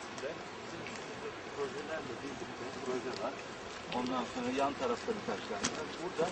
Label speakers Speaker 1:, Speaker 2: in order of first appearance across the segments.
Speaker 1: nihayetinde bizim üstümüzdeki projelerle birlikte proje var. Ondan sonra yan tarafta birkaç tane. Burada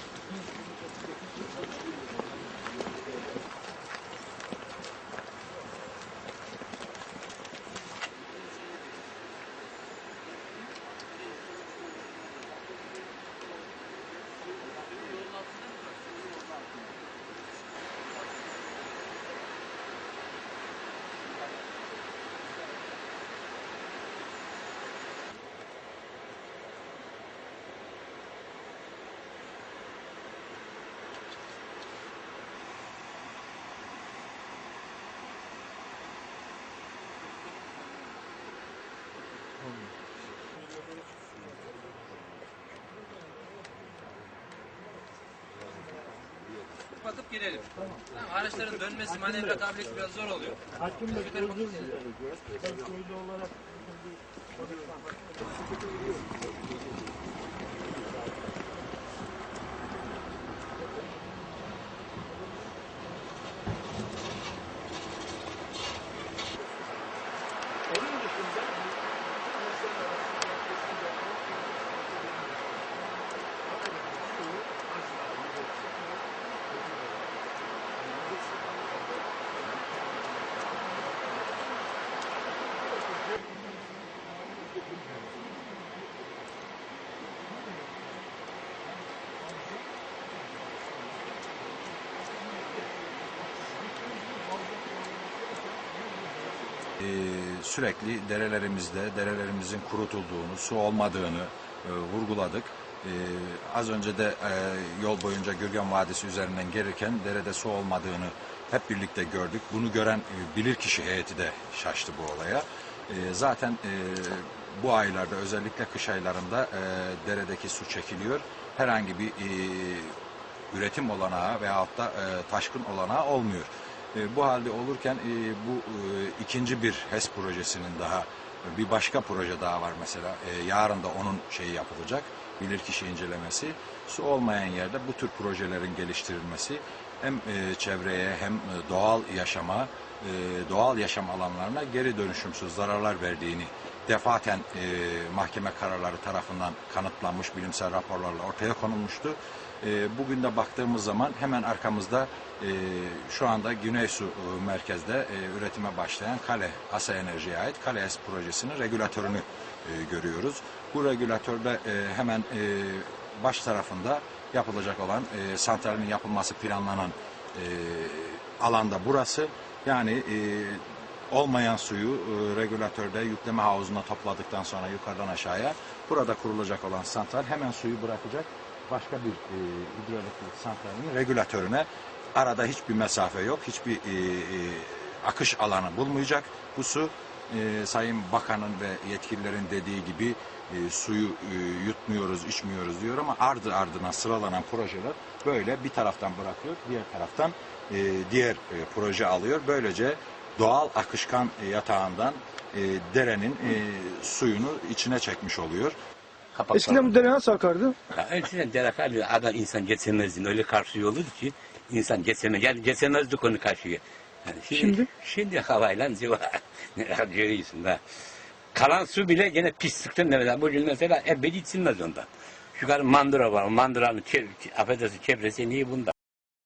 Speaker 2: Kapatıp girelim. Tamam. Araçların dönmesi, manevra kabiliyeti biraz zor oluyor.
Speaker 3: Hakim Bey
Speaker 2: bakıp
Speaker 3: özür dilerim. Ben köylü olarak
Speaker 4: Ee, sürekli derelerimizde, derelerimizin kurutulduğunu, su olmadığını e, vurguladık. Ee, az önce de e, yol boyunca Gürgen Vadisi üzerinden gelirken derede su olmadığını hep birlikte gördük. Bunu gören e, bilirkişi heyeti de şaştı bu olaya. E, zaten e, bu aylarda özellikle kış aylarında e, deredeki su çekiliyor. Herhangi bir e, üretim olanağı veyahut da e, taşkın olanağı olmuyor. E, bu halde olurken e, bu e, ikinci bir HES projesinin daha bir başka proje daha var mesela. E, yarın da onun şeyi yapılacak. Bilirkişi incelemesi. Su olmayan yerde bu tür projelerin geliştirilmesi hem e, çevreye hem e, doğal yaşama, e, doğal yaşam alanlarına geri dönüşümsüz zararlar verdiğini defaten e, mahkeme kararları tarafından kanıtlanmış bilimsel raporlarla ortaya konulmuştu. E, bugün de baktığımız zaman hemen arkamızda e, şu anda Güneysu e, merkezde e, üretime başlayan Kale Asa Enerji'ye ait Kale S projesinin regülatörünü e, görüyoruz. Bu regülatörde e, hemen e, baş tarafında yapılacak olan e, santralin yapılması planlanan e, alanda burası. Yani e, olmayan suyu e, regülatörde yükleme havuzuna topladıktan sonra yukarıdan aşağıya burada kurulacak olan santral hemen suyu bırakacak başka bir e, hidroelektrik santralinin regülatörüne arada hiçbir mesafe yok, hiçbir e, e, akış alanı bulmayacak. Bu su e, Sayın Bakan'ın ve yetkililerin dediği gibi e, suyu e, yutmuyoruz, içmiyoruz diyor ama ardı ardına sıralanan projeler böyle bir taraftan bırakıyor, diğer taraftan e, diğer e, proje alıyor. Böylece doğal akışkan e, yatağından e, derenin e, suyunu içine çekmiş oluyor.
Speaker 3: Eskiden bu dere nasıl akardı?
Speaker 5: Ya eskiden dere karşı adam insan geçemezdi. Öyle karşı yolu ki insan geçemez. Yani geçemezdik onu karşıya. Yani
Speaker 3: Şimdi?
Speaker 5: Şimdi havayla civa. Görüyorsun da. Kalan su bile gene pislikten mesela. Bugün mesela ebedi içilmez ondan. Şu kadar mandıra var. Mandıranın çev affedersin çevresi niye bunda?